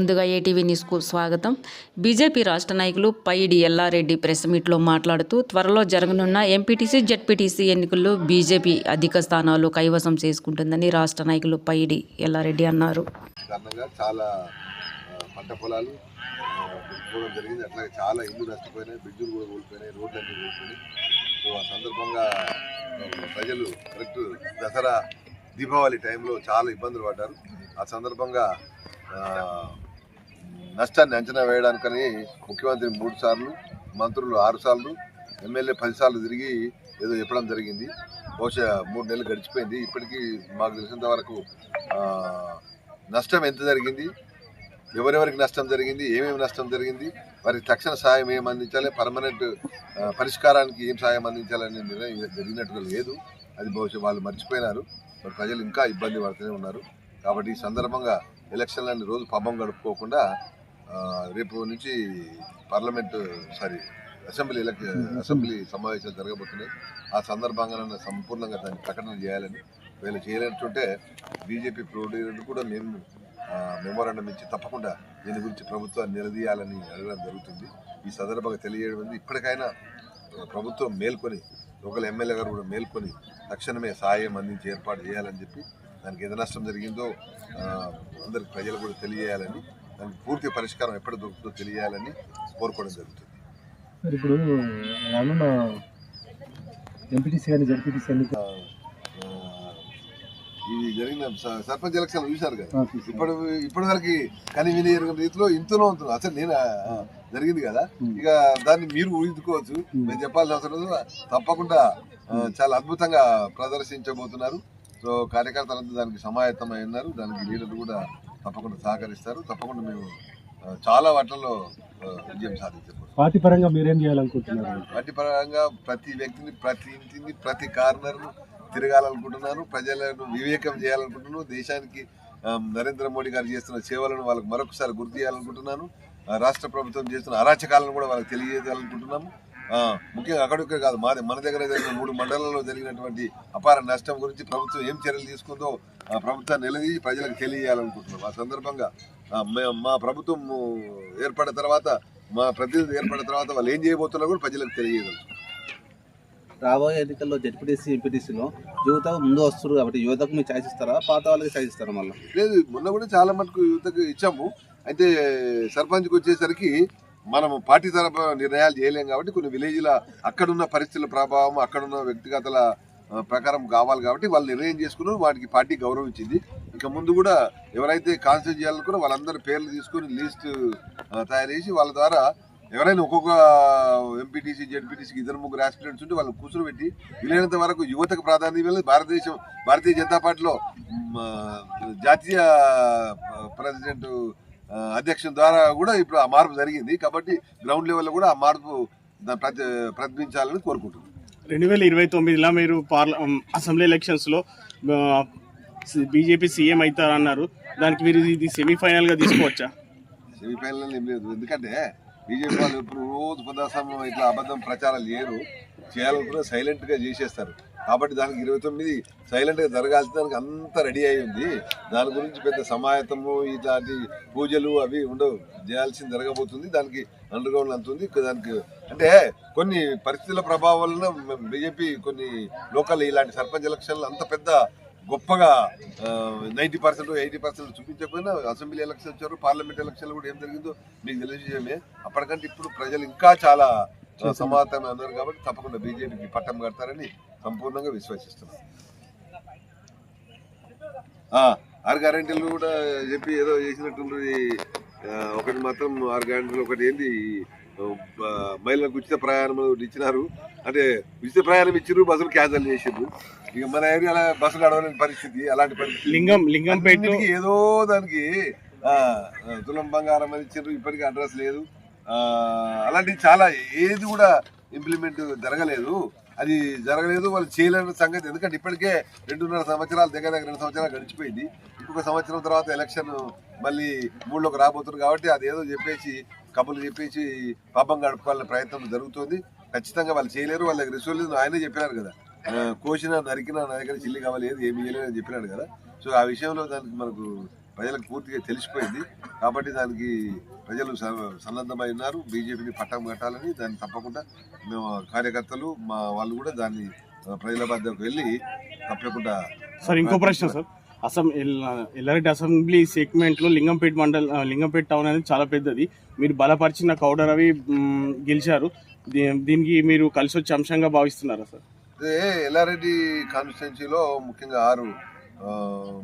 ముందుగా ఏటీవీ న్యూస్కు స్వాగతం. బీజేపీ రాష్ట్ర నాయకులు పైడి ఎల్లారెడ్డి ప్రెస్ మీట్లో మాట్లాడుతూ త్వరలో జరగనున్న ఎంపీటీసీ జెడ్పీటీసీ ఎన్నికల్లో బీజేపీ అధిక స్థానాలు కైవసం చేసుకుంటుందని రాష్ట్ర నాయకులు పైడి ఎల్లారెడ్డి అన్నారు. చాలా పంట పొలాలు జరిగింది. అట్లాగే చాలా ఇల్లు నష్టపోయినాయి బ్రిడ్జులు కూడా కోల్పోయినాయి రోడ్లన్నీ కోల్పోయినాయి. సో ఆ సందర్భంగా ప్రజలు కరెక్ట్ దసరా దీపావళి టైంలో చాలా ఇబ్బందులు పడ్డారు. ఆ సందర్భంగా నష్టాన్ని అంచనా వేయడానికని ముఖ్యమంత్రి మూడు సార్లు మంత్రులు ఆరు సార్లు ఎమ్మెల్యే పది సార్లు తిరిగి ఏదో చెప్పడం జరిగింది. బహుశా మూడు నెలలు గడిచిపోయింది. ఇప్పటికీ మాకు తెలిసినంత వరకు నష్టం ఎంత జరిగింది? ఎవరెవరికి నష్టం జరిగింది? ఏమేమి నష్టం జరిగింది? వారికి తక్షణ సాయం ఏం అందించాలి? పర్మనెంట్ పరిష్కారానికి ఏం సాయం అందించాలనే నిర్ణయం జరిగినట్టుగా లేదు. అది బహుశా వాళ్ళు మర్చిపోయినారు. మరి ప్రజలు ఇంకా ఇబ్బంది పడుతూనే ఉన్నారు. కాబట్టి ఈ సందర్భంగా ఎలక్షన్లని రోజు పబ్బం గడుపుకోకుండా రేపు నుంచి పార్లమెంట్ సారీ అసెంబ్లీ ఎలక్ అసెంబ్లీ సమావేశాలు జరగబోతున్నాయి. ఆ సందర్భంగా సంపూర్ణంగా దాన్ని ప్రకటన చేయాలని వీళ్ళు చేయలేకుంటే బీజేపీ ప్రోడీలు కూడా మేము మెమోరాండం ఇచ్చి తప్పకుండా దీని గురించి ప్రభుత్వాన్ని నిలదీయాలని అడగడం జరుగుతుంది. ఈ సందర్భంగా తెలియజేయడం ఇప్పటికైనా ప్రభుత్వం మేల్కొని లోకల్ ఎమ్మెల్యే గారు కూడా మేల్కొని తక్షణమే సాయం అందించి ఏర్పాటు చేయాలని చెప్పి దానికి ఎంత నష్టం జరిగిందో అందరికి ప్రజలు కూడా తెలియజేయాలని దానికి పూర్తి పరిష్కారం ఎప్పుడు దొరుకుతుందో తెలియాలని కోరుకోవడం జరుగుతుంది. ఇప్పుడు రానున్న ఎంపీటీసీ కానీ జడ్పీటీసీ ఎన్నిక ఇది జరిగిన సర్పంచ్ ఎలక్షన్ చూశారు కదా. ఇప్పుడు ఇప్పటి వరకు కని విని ఎరుగని రీతిలో ఇంతలో ఉంటుంది అసలు నేను జరిగింది కదా. ఇక దాన్ని మీరు ఊహించుకోవచ్చు. నేను చెప్పాల్సిన అవసరం లేదు. తప్పకుండా చాలా అద్భుతంగా ప్రదర్శించబోతున్నారు. సో కార్యకర్తలంతా దానికి సమాయత్తమై ఉన్నారు. దానికి లీడర్లు కూడా తప్పకుండా సహకరిస్తారు. తప్పకుండా మేము చాలా వాటిల్లో విజయం సాధించబోతున్నాం. పార్టీ పరంగా మీరేం చేయాలనుకుంటున్నారు? వాటి పరంగా ప్రతి వ్యక్తిని ప్రతి ఇంటిని ప్రతి కార్నర్ను తిరగాలనుకుంటున్నాను. ప్రజలను వివేకం చేయాలనుకుంటున్నాను. దేశానికి నరేంద్ర మోడీ గారు చేస్తున్న సేవలను వాళ్ళకి మరొకసారి గుర్తు చేయాలనుకుంటున్నాను. రాష్ట్ర ప్రభుత్వం చేస్తున్న అరాచకాలను కూడా వాళ్ళకి తెలియజేయాలనుకుంటున్నాము. ముఖ్యంగా అక్కడిక్కడ కాదు మాది మన దగ్గర జరిగిన మూడు మండలాల్లో జరిగినటువంటి అపార నష్టం గురించి ప్రభుత్వం ఏం చర్యలు తీసుకుందో ఆ ప్రభుత్వాన్ని నిలదీసి ప్రజలకు తెలియజేయాలనుకుంటున్నాం. ఆ సందర్భంగా మే- మా ప్రభుత్వం ఏర్పడిన తర్వాత మా ప్రతినిధి ఏర్పడిన తర్వాత వాళ్ళు ఏం చేయబోతున్నా కూడా ప్రజలకు తెలియజేయగలరు రాబోయే ఎన్నికల్లో జెడ్పీటీసీ ఎంపీటీసీలో యువత ముందు వస్తారు కాబట్టి యువతకు మీరు ఛాయిస్ ఇస్తారా? పాత వాళ్ళకి ఛాయిస్ ఇస్తారా మళ్ళీ? లేదు మొన్న కూడా చాలా మటుకు యువతకు ఇచ్చాము. అయితే సర్పంచ్కి వచ్చేసరికి మనము పార్టీ తరపు నిర్ణయాలు చేయలేం కాబట్టి కొన్ని విలేజ్ల అక్కడున్న పరిస్థితుల ప్రభావం అక్కడున్న వ్యక్తిగతల ప్రకారం కావాలి కాబట్టి వాళ్ళు నిర్ణయం చేసుకున్నారు వాటికి పార్టీ గౌరవం ఇచ్చింది ఇక ముందు కూడా ఎవరైతే కాన్సెప్ట్ చేయాలనుకున్నా వాళ్ళందరి పేర్లు తీసుకుని లిస్ట్ తయారు చేసి వాళ్ళ ద్వారా ఎవరైనా ఒక్కొక్క ఎంపీటీసీ జెడ్పీటీసీకి ఇద్దరు ముగ్గురు ఆస్పిరెంట్స్ ఉంటే వాళ్ళని కూర్చోబెట్టి వీలైనంత వరకు యువతకు ప్రాధాన్యత ఇవ్వాలి. భారతదేశం భారతీయ జనతా పార్టీలో జాతీయ ప్రెసిడెంట్ ఆ, అధ్యక్షుని ద్వారా కూడా ఇప్పుడు ఆ మార్పు జరిగింది. కాబట్టి గ్రౌండ్ లెవెల్లో కూడా ఆ మార్పు ప్రతిబించాలని కోరుకుంటున్నాను రెండు వేల ఇరవై తొమ్మిదిలో మీరు పార్ల అసెంబ్లీ ఎలక్షన్స్లో బీజేపీ సీఎం అవుతారన్నారు. దానికి మీరు ఇది సెమీఫైనల్గా తీసుకోవచ్చా? సెమీఫైనల్ ఏం లేదు. ఎందుకంటే బీజేపీ వాళ్ళు ఇప్పుడు రోజు పొద్దాసమయం ఇట్లా అబద్ధం ప్రచారాలు చేయరు. చేయాలనుకున్న సైలెంట్గా చేసేస్తారు. కాబట్టి దానికి ఇరవై తొమ్మిది సైలెంట్గా జరగాల్సిన దానికి అంతా రెడీ అయి ఉంది. దాని గురించి పెద్ద సమాయత్తము ఇట్లాంటి పూజలు అవి ఉండవు. చేయాల్సింది జరగబోతుంది. దానికి అండర్ గ్రౌండ్ అంత ఉంది. దానికి అంటే కొన్ని పరిస్థితుల ప్రభావం వలన బీజేపీ కొన్ని లోకల్ ఇలాంటి సర్పంచ్ ఎలక్షన్లు అంత పెద్ద గొప్పగా నైంటీ పర్సెంట్ ఎయిటీ పర్సెంట్ చూపించకపోయినా అసెంబ్లీ ఎలక్షన్ వచ్చారు. పార్లమెంట్ ఎలక్షన్లు కూడా ఏం జరిగిందో మీకు తెలియజేయమే అప్పటికంటే ఇప్పుడు ప్రజలు ఇంకా చాలా ఆ, సమానతమే ఉన్నారు కాబట్టి తప్పకుండా బీజేపీకి పట్టం కడతారని సంపూర్ణంగా విశ్వసిస్తున్నాం. ఆరు గ్యారెంటీలు కూడా చెప్పి ఏదో చేసినట్టుంది ఆ, ఒకటి మాత్రం ఆరు గ్యారెంటీలు ఒకటి ఏంది మహిళలకు ఉచిత ప్రయాణం ఇచ్చినారు. అంటే ఉచిత ప్రయాణం ఇచ్చిర్రు బస్సులు క్యాన్సిల్ చేసిండ్రు ఇక మన ఏరియాలో బస్సులు నడవలేని పరిస్థితి అలాంటి పరిస్థితి. లింగం ఏదో దానికి తులం బంగారం అని ఇచ్చిండ్రు ఇప్పటికీ అడ్రస్ లేదు. అలాంటివి చాలా ఏది కూడా ఇంప్లిమెంట్ జరగలేదు. అది జరగలేదు వాళ్ళు చేయలేని సంగతి. ఎందుకంటే ఇప్పటికే రెండున్నర సంవత్సరాలు దగ్గర దగ్గర రెండు సంవత్సరాలు గడిచిపోయింది. ఇంకొక సంవత్సరం తర్వాత ఎలక్షన్ మళ్ళీ మూడులోకి రాబోతుంది కాబట్టి అది ఏదో చెప్పేసి కబుర్లు చెప్పేసి పాపం గడపాలనే ప్రయత్నం జరుగుతుంది. ఖచ్చితంగా వాళ్ళు చేయలేరు వాళ్ళ దగ్గర రిసోర్స్ లేదు ఆయనే చెప్పినారు కదా. కోసిన నరికిన నా దగ్గర చిల్లి కావాలి ఏది ఏమి చేయలేదు అని చెప్పినాడు కదా. సో ఆ విషయంలో దానికి మనకు ప్రజలకు పూర్తిగా తెలిసిపోయింది. కాబట్టి దానికి ప్రజలు సన్నద్ధమై ఉన్నారు. బీజేపీని పట్టం కట్టాలని దాన్ని తప్పకుండా మేము కార్యకర్తలు మా వాళ్ళు కూడా దాన్ని ప్రజల వద్దకు వెళ్ళి తప్పకుండా సార్ ఇంకో ప్రశ్న సార్. అసం ఎల్- ఎల్లారెడ్డి అసెంబ్లీ సెగ్మెంట్లో లింగంపేట మండల్ లింగంపేట టౌన్ అనేది చాలా పెద్దది. మీరు బలపరిచిన కౌడరవి మ్, గెలిచారు. దీనికి మీరు కలిసి వచ్చే అంశంగా భావిస్తున్నారా సార్? అదే ఎల్లారెడ్డి కాన్స్టిట్యున్సీలో ముఖ్యంగా ఆరు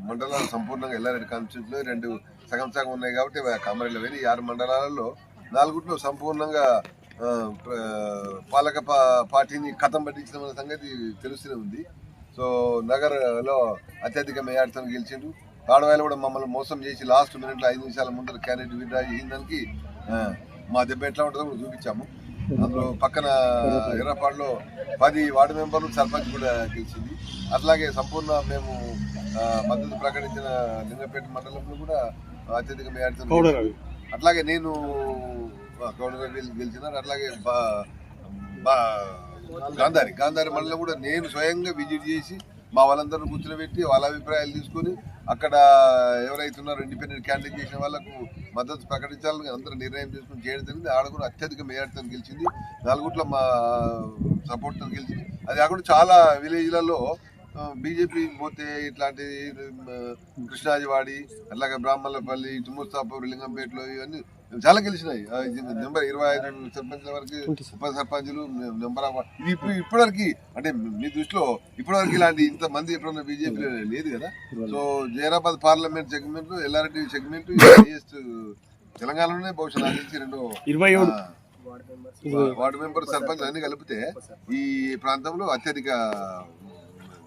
మండలాలు సంపూర్ణంగా ఎల్లారెడ్డి కాన్స్టిట్యున్సీలో రెండు సగం సగం ఉన్నాయి కాబట్టి కామారెడ్డి వెళ్ళి ఆరు మండలాలలో నాలుగుట్లో సంపూర్ణంగా పాలక పా- పార్టీని కథం పట్టించిన సంగతి తెలుస్తూనే ఉంది. సో నగర్లో అత్యధిక మేయార్తో గెలిచిండు. తాడవాయిలో కూడా మమ్మల్ని మోసం చేసి లాస్ట్ మినిట్లో ఐదు నిమిషాల ముందర క్యాండిడేట్ విడ్డా చేసిందానికి మా దెబ్బ ఎట్లా ఉంటుందో కూడా చూపించాము. అందులో పక్కన ఎర్రపాడులో పది వార్డు మెంబర్లు సర్పంచ్ కూడా గెలిచింది. అట్లాగే సంపూర్ణ మేము మద్దతు ప్రకటించిన లింగపేట మండలంలో కూడా అత్యధిక మేయార్తో కౌడరవి అట్లాగే నేను ఆ, గౌడర్ గెలి- గెలిచినారు. అట్లాగే బా బా గాంధారి. గాంధారి మండలం కూడా నేను స్వయంగా విజిట్ చేసి మా వాళ్ళందరూ కూర్చోబెట్టి వాళ్ళ అభిప్రాయాలు తీసుకొని అక్కడ ఎవరైతే ఉన్నారో ఇండిపెండెంట్ క్యాండిడేట్ చేసిన వాళ్ళకు మద్దతు ప్రకటించాలని అందరూ నిర్ణయం తీసుకుని చేయడం జరిగింది. ఆడ కూడా అత్యధిక మేయర్తో గెలిచింది. నలుగుట్లో మా సపోర్ట్తో గెలిచింది. అది కాకుండా చాలా విలేజ్లలో బీజేపీ పోతే ఇట్లాంటి కృష్ణాజివాడి అట్లాగే బ్రాహ్మణులపల్లి తుమ్మూర్తాపూర్ లింగంపేటలో ఇవన్నీ చాలా గెలిచినాయి. నెంబర్ ఇరవై ఐదు సర్పంచ్ల వరకు ఉప సర్పంచులు నెంబర్ ఇప్పుడు ఇప్పటివరకు అంటే మీ దృష్టిలో ఇప్పటివరకు ఇలాంటి ఇంత మంది ఎప్పుడన్నా బీజేపీ లేదు కదా? So Zaheerabad parliament segment Yellareddy segment highest తెలంగాణలోనే బహుశా నాకు తెలిసి రెండో ఇరవై వార్డు మెంబర్ సర్పంచ్ అన్ని కలిపితే ఈ ప్రాంతంలో అత్యధిక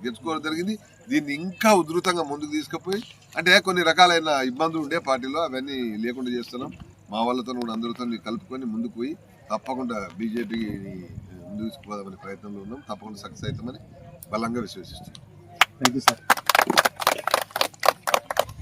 గెలుచుకోవడం జరిగింది. దీన్ని ఇంకా ఉధృతంగా ముందుకు తీసుకుపోయి అంటే కొన్ని రకాలైన ఇబ్బందులు ఉండే పార్టీలో అవన్నీ లేకుండా చేస్తున్నాం. మా వాళ్ళతో కూడా అందరితో కలుపుకొని ముందుకు పోయి తప్పకుండా బీజేపీని ముందుకు తీసుకుపోదామనే ప్రయత్నంలో ఉన్నాం. తప్పకుండా సక్సెస్ అవుతామని బలంగా విశ్వసిస్తున్నాం. Thank you sir